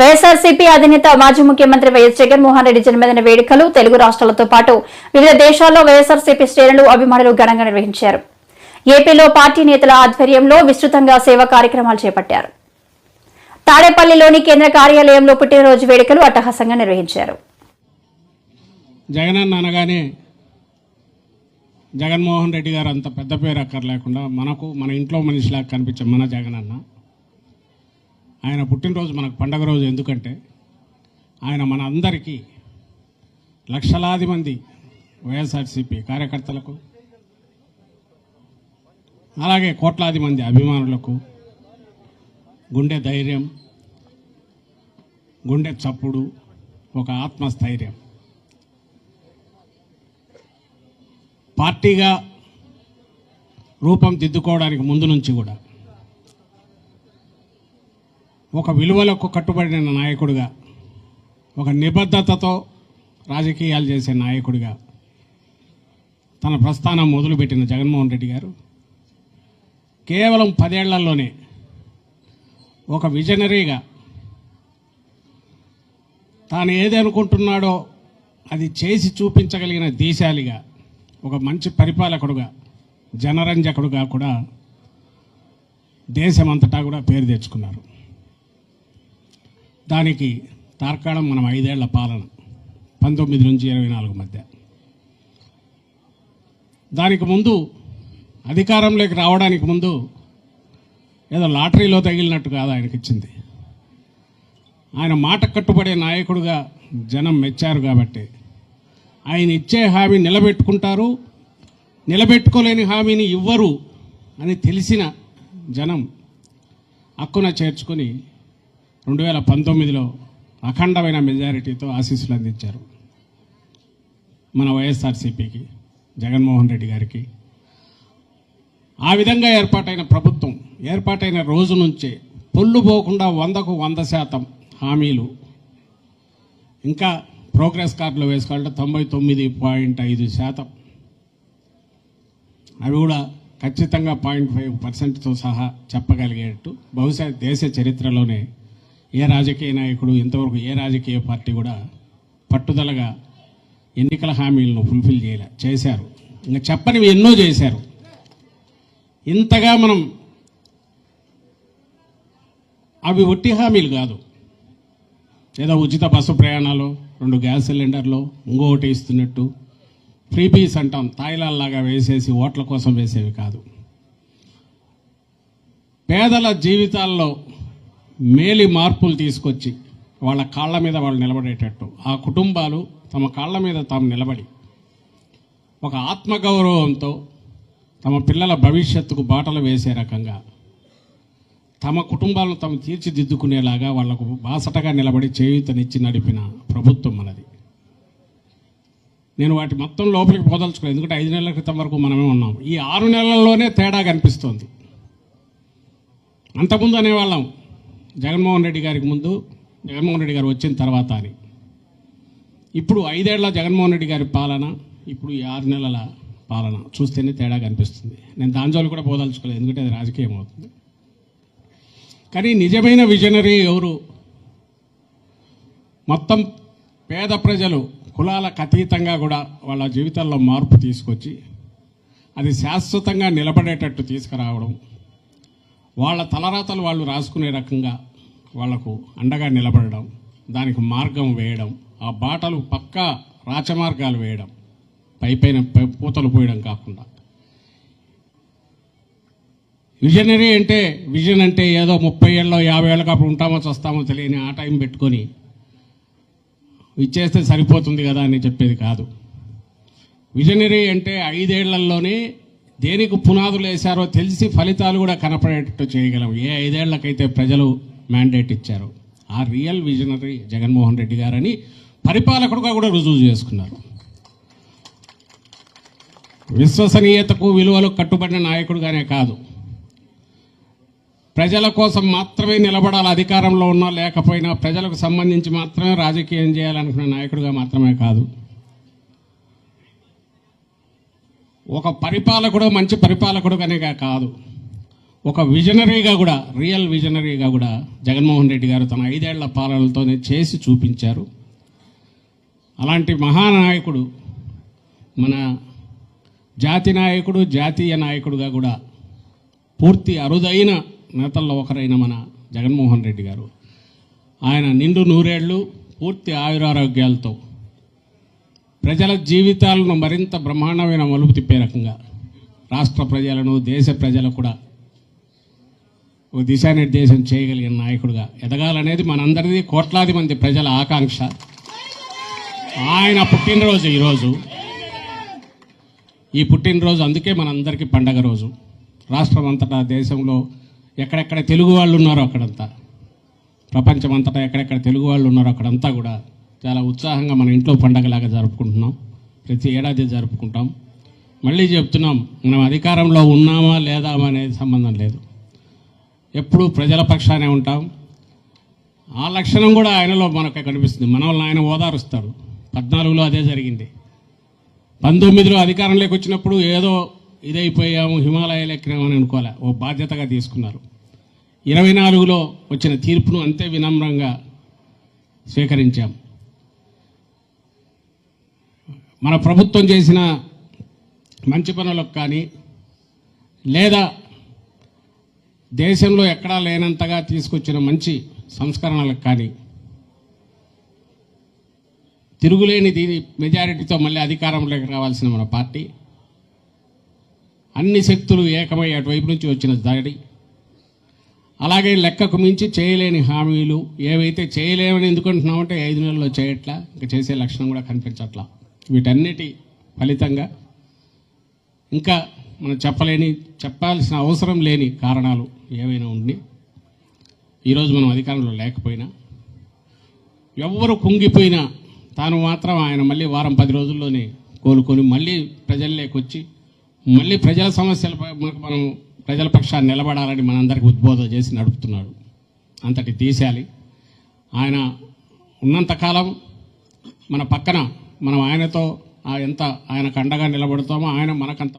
వైఎస్ఆర్సీపీ అధినేత మాజీ ముఖ్యమంత్రి వైఎస్ జగన్మోహన్ రెడ్డి జన్మదిన వేడుకలు తెలుగు రాష్ట్రాలతో పాటు వివిధ దేశాల్లో వైఎస్ఆర్సీపీ శ్రేణులు అభిమానులు ఘనంగా నిర్వహించారు. ఏపీలో పార్టీ నేతల ఆధ్వర్యంలో విస్తృతంగా సేవా కార్యక్రమాలు చేపట్టారు. తాడేపల్లిలోని కేంద్ర కార్యాలయంలో పుట్టినరోజు వేడుకలు అట్టహాసంగా నిర్వహించారు. జగనన్న అనగానే జగన్మోహన్ రెడ్డి గారు అంత పెద్ద పేరు అక్కర్లేకుండా మనకు మన ఇంట్లో మనిషిలా కనిపించే మన జగనన్న. ఆయన పుట్టినరోజు మనకు పండగ రోజు ఎందుకంటే ఆయన మన అందరికీ లక్షలాది మంది వైఎస్ఆర్సీపీ కార్యకర్తలకు అలాగే కోట్లాది మంది అభిమానులకు గుండె ధైర్యం గుండె చప్పుడు ఒక ఆత్మస్థైర్యం. పార్టీగా రూపం దిద్దుకోవడానికి ముందు నుంచి కూడా ఒక విలువలకు కట్టుబడిన నాయకుడిగా ఒక నిబద్ధతతో రాజకీయాలు చేసే నాయకుడిగా తన ప్రస్థానం మొదలుపెట్టిన జగన్మోహన్ రెడ్డి గారు కేవలం పదేళ్ళలోనే ఒక విజనరీగా తాను ఏది అనుకుంటున్నాడో అది చేసి చూపించగలిగిన దేశాలిగా ఒక మంచి పరిపాలకుడుగా జనరంజకుడుగా కూడా దేశమంతటా కూడా పేరు తెచ్చుకున్నారు. దానికి తార్కాణం మనం ఐదేళ్ళ పాలన పంతొమ్మిది నుంచి ఇరవై నాలుగు మధ్య. దానికి ముందు అధికారంలోకి రావడానికి ముందు ఏదో లాటరీలో తగిలినట్టు కాదు ఆయనకి ఇచ్చింది ఆయన మాట కట్టుబడే నాయకుడుగా జనం మెచ్చారు కాబట్టి ఆయన ఇచ్చే హామీ నిలబెట్టుకుంటారు నిలబెట్టుకోలేని హామీని ఇవ్వరు అని తెలిసిన జనం హక్కున చేర్చుకొని రెండు వేల పంతొమ్మిదిలో అఖండమైన మెజారిటీతో ఆశీస్సులు అందించారు. మన వైఎస్ఆర్సీపీకి జగన్మోహన్ రెడ్డి గారికి. ఆ విధంగా ఏర్పాటైన ప్రభుత్వం ఏర్పాటైన రోజు నుంచే పొల్లు పోకుండా వందకు వంద శాతం హామీలు. ఇంకా ప్రోగ్రెస్ కార్డులో వేసుకోవాలంటే తొంభై తొమ్మిది పాయింట్ ఐదు శాతం. అవి కూడా ఖచ్చితంగా పాయింట్ ఫైవ్ పర్సెంట్తో సహా చెప్పగలిగేట్టు. బహుశా దేశ చరిత్రలోనే ఏ రాజకీయ నాయకుడు ఇంతవరకు ఏ రాజకీయ పార్టీ కూడా పట్టుదలగా ఎన్నికల హామీలను ఫుల్ఫిల్ చేయలే చేశారు. ఇంకా చెప్పనివి ఎన్నో చేశారు. ఇంతగా మనం అవి ఒట్టి హామీలు కాదు. ఏదో ఉచిత బస్సు ప్రయాణాలు రెండు గ్యాస్ సిలిండర్లు ఇంకొకటి ఇస్తున్నట్టు ఫ్రీ పీస్ అంటాం తాయిలాల్లాగా వేసేసి ఓట్ల కోసం వేసేవి కాదు. పేదల జీవితాల్లో మేలి మార్పులు తీసుకొచ్చి వాళ్ళ కాళ్ళ మీద వాళ్ళు నిలబడేటట్టు. ఆ కుటుంబాలు తమ కాళ్ళ మీద తాము నిలబడి ఒక ఆత్మగౌరవంతో తమ పిల్లల భవిష్యత్తుకు బాటలు వేసే రకంగా తమ కుటుంబాలను తాము తీర్చిదిద్దుకునేలాగా వాళ్ళకు బాసటగా నిలబడి చేయూతనిచ్చి నడిపిన ప్రభుత్వం మనది. నేను వాటి మొత్తం లోపలికి పోదలుచుకోలేదు. ఎందుకంటే ఐదు నెలల క్రితం వరకు మనమే ఉన్నాం ఈ ఆరు నెలల్లోనే తేడా కనిపిస్తోంది. అంతకుముందు అనేవాళ్ళం. జగన్మోహన్ రెడ్డి గారికి ముందు జగన్మోహన్ రెడ్డి గారు వచ్చిన తర్వాత అని. ఇప్పుడు ఐదేళ్ళ జగన్మోహన్ రెడ్డి గారి పాలన ఇప్పుడు ఈ ఆరు నెలల పాలన చూస్తేనే తేడా కనిపిస్తుంది. నేను దాంజోలు కూడా పోదలుచుకోలేదు ఎందుకంటే అది రాజకీయం అవుతుంది. కానీ నిజమైన విజనరీ ఎవరు? మొత్తం పేద ప్రజలు కులాలకు అతీతంగా కూడా వాళ్ళ జీవితాల్లో మార్పు తీసుకొచ్చి అది శాశ్వతంగా నిలబడేటట్టు తీసుకురావడం వాళ్ళ తలరాతలు వాళ్ళు రాసుకునే రకంగా వాళ్ళకు అండగా నిలబడడం దానికి మార్గం వేయడం ఆ బాటలు పక్కా రాచమార్గాలు వేయడం పైపైన పై- పూతలు పోయడం కాకుండా. విజనరీ అంటే విజన్ అంటే ఏదో ముప్పై ఏళ్ళలో యాభై ఏళ్ళకి అప్పుడు ఉంటామో చస్తామో తెలియని ఆ టైం పెట్టుకొని ఇచ్చేస్తే సరిపోతుంది కదా అని చెప్పేది కాదు. విజనరీ అంటే ఐదేళ్ళలోనే దేనికి పునాదులు వేశారో తెలిసి ఫలితాలు కూడా కనపడేటట్టు చేయగలం. ఏ ఐదేళ్ళకైతే ప్రజలు మ్యాండేట్ ఇచ్చారో ఆ రియల్ విజనరీ జగన్మోహన్ రెడ్డి గారని పరిపాలకుడుగా కూడా రుజువు చేసుకున్నారు. విశ్వసనీయతకు విలువలకు కట్టుబడిన నాయకుడుగానే కాదు. ప్రజల కోసం మాత్రమే నిలబడాలి అధికారంలో ఉన్నా లేకపోయినా ప్రజలకు సంబంధించి మాత్రమే రాజకీయం చేయాలనుకున్న నాయకుడిగా మాత్రమే కాదు. ఒక పరిపాలకుడు మంచి పరిపాలకుడుగానే కాదు. ఒక విజనరీగా కూడా రియల్ విజనరీగా కూడా జగన్మోహన్ రెడ్డి గారు తన ఐదేళ్ళ పాలనలతోనే చేసి చూపించారు. అలాంటి మహానాయకుడు మన జాతి నాయకుడు జాతీయ నాయకుడుగా కూడా పూర్తి అరుదైన నేతల్లో ఒకరైన మన జగన్మోహన్ రెడ్డి గారు. ఆయన నిండు నూరేళ్ళు పూర్తి ఆయురారోగ్యాలతో ప్రజల జీవితాలను మరింత బ్రహ్మాండమైన మలుపు తిప్పే రకంగా రాష్ట్ర ప్రజలను దేశ ప్రజలు కూడా ఒక దిశానిర్దేశం చేయగలిగిన నాయకుడుగా ఎదగాలనేది మనందరిది కోట్లాది మంది ప్రజల ఆకాంక్ష. ఆయన పుట్టినరోజు ఈరోజు. ఈ పుట్టినరోజు అందుకే మనందరికీ పండగ రోజు. రాష్ట్రం అంతటా దేశంలో ఎక్కడెక్కడ తెలుగు వాళ్ళు ఉన్నారో అక్కడంతా. ప్రపంచం అంతటా ఎక్కడెక్కడ తెలుగు వాళ్ళు ఉన్నారో అక్కడంతా కూడా చాలా ఉత్సాహంగా మన ఇంట్లో పండగలాగా జరుపుకుంటున్నాం. ప్రతి ఏడాది జరుపుకుంటాం. మళ్ళీ చెప్తున్నాం మనం అధికారంలో ఉన్నామా లేదా అనేది సంబంధం లేదు. ఎప్పుడూ ప్రజల పక్షానే ఉంటాం. ఆ లక్షణం కూడా ఆయనలో మనకు కనిపిస్తుంది. మన వల్ల ఆయన ఓదారుస్తాడు పద్నాలుగులో అదే జరిగింది. పంతొమ్మిదిలో అధికారంలోకి వచ్చినప్పుడు ఏదో ఇదైపోయాము హిమాలయాలు ఎక్కినామని అనుకోలే. ఓ బాధ్యతగా తీసుకున్నారు. ఇరవై నాలుగులో వచ్చిన తీర్పును అంతే వినమ్రంగా స్వీకరించాం. మన ప్రభుత్వం చేసిన మంచి పనులకు కానీ లేదా దేశంలో ఎక్కడా లేనంతగా తీసుకొచ్చిన మంచి సంస్కరణలకు కానీ తిరుగులేని దీని మెజారిటీతో మళ్ళీ అధికారంలోకి రావాల్సిన మన పార్టీ అన్ని శక్తులు ఏకమై అటువైపు నుంచి వచ్చిన దాడి అలాగే లెక్కకు మించి చేయలేని హామీలు ఏవైతే చేయలేమని ఎందుకంటున్నామంటే ఐదు నెలల్లో చేయట్లా ఇంకా చేసే లక్షణం కూడా కనిపించట్లా. వీటన్నిటి ఫలితంగా ఇంకా మనం చెప్పలేని చెప్పాల్సిన అవసరం లేని కారణాలు ఏవైనా ఉండి ఈరోజు మనం అధికారంలో లేకపోయినా ఎవ్వరు కుంగిపోయినా తాను మాత్రం ఆయన మళ్ళీ వారం పది రోజుల్లోనే కోలుకొని మళ్ళీ ప్రజల్లోకి వచ్చి మళ్ళీ ప్రజల సమస్యలపై మనకు మనం ప్రజల పక్షాన్ని నిలబడాలని మనందరికీ ఉద్బోధన చేసి నడుపుతున్నాడు. అంతటి తీసేయాలి. ఆయన ఉన్నంతకాలం మన పక్కన మనం ఆయనతో ఎంత ఆయనకు అండగా నిలబడతామో ఆయన మనకంత